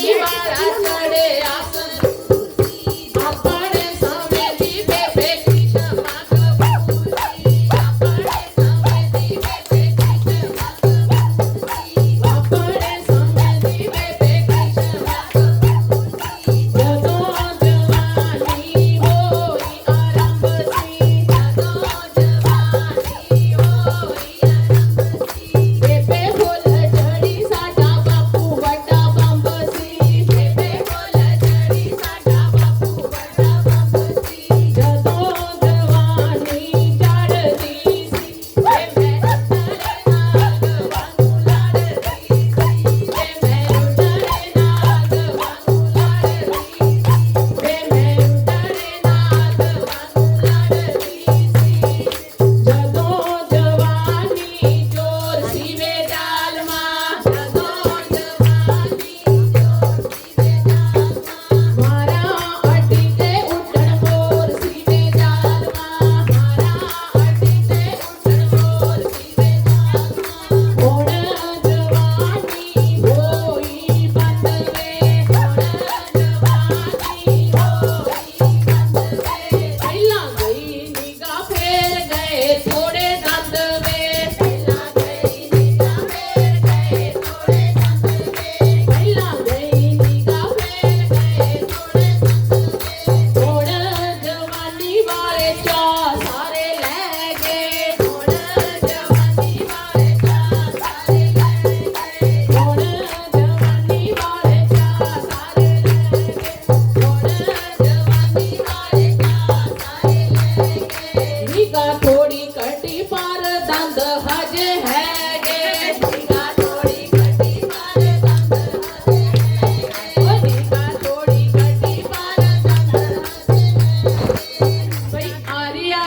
ಶನಿವಾರ ಕಡೆ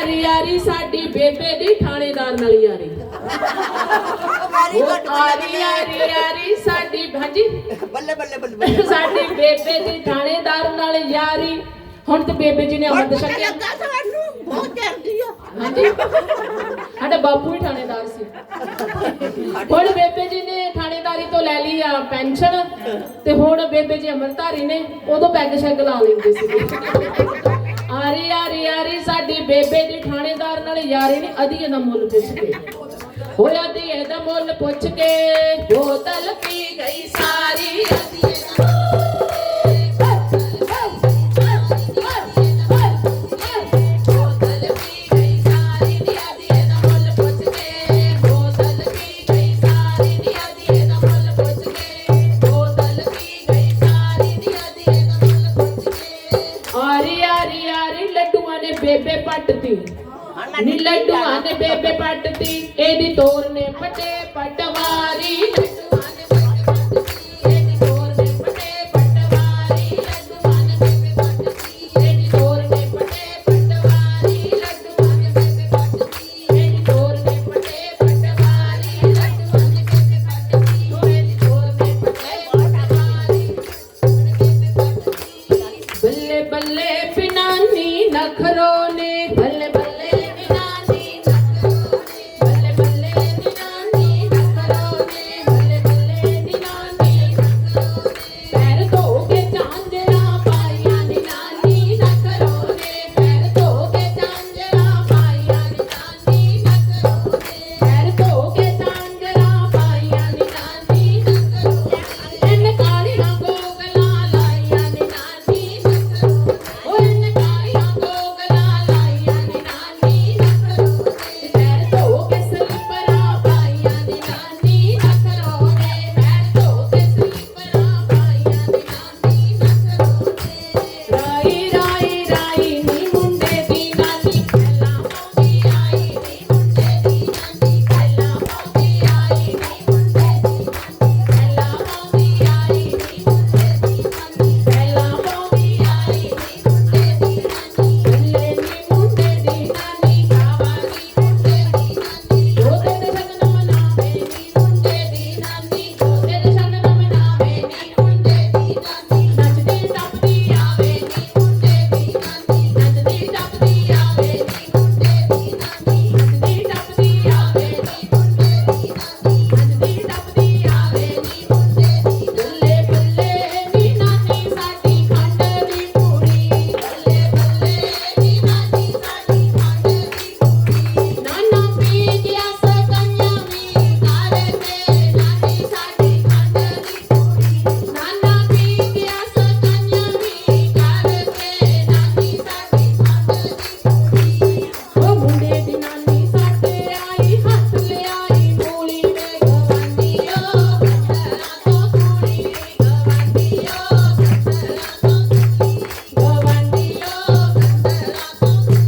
ਯਾਰੀ ਯਾਰੀ। ਸਾਡੀ ਬੇਬੇ ਦੀ ਥਾਣੇਦਾਰ ਨਾਲ ਯਾਰੀ। ਹੁਣ ਤੇ ਬੇਬੇ ਜੀ ਨੇ ਅੰਮ੍ਰਿਤ ਛਕਿਆ। ਬਹੁਤ ਚੜਦੀ ਆ। ਹਾਂਜੀ? ਸਾਡਾ ਬਾਪੂ ਹੀ ਥਾਣੇਦਾਰ ਸੀ। ਹੁਣ ਬੇਬੇ ਜੀ ਨੇ ਥਾਣੇਦਾਰੀ ਤੋਂ ਲੈ ਲਈ ਆ ਪੈਨਸ਼ਨ ਤੇ ਹੁਣ ਬੇਬੇ ਜੀ ਅਮਰਤਾਰੀ ਨੇ ਉਦੋਂ ਪੈਗ ਸ਼ੈਗ ਲਾ ਲੈਂਦੇ ਸੀ ਆਰੇ ਆਰੇ ਆਰੇ, ਸਾਡੇ ਬੇਬੇ ਦੀ ਥਾਣੇਦਾਰ ਨਾਲ ਯਾਰੇ ਨੇ ਅਧੀਏ ਦਾ ਮੁੱਲ ਪੁੱਛ ਕੇ। ਹੋਇਆ ਦੇ ਦਾ ਮੁੱਲ ਪੁੱਛ ਕੇ ਬੋਤਲ ਪੀ ਗਈ ਸਾਰੀ ਅਧੀਏ ਦਾ పట్టుతి నిల్లడ్డు అనే బేబే పట్టుతి ఏది తోరనే పటే పట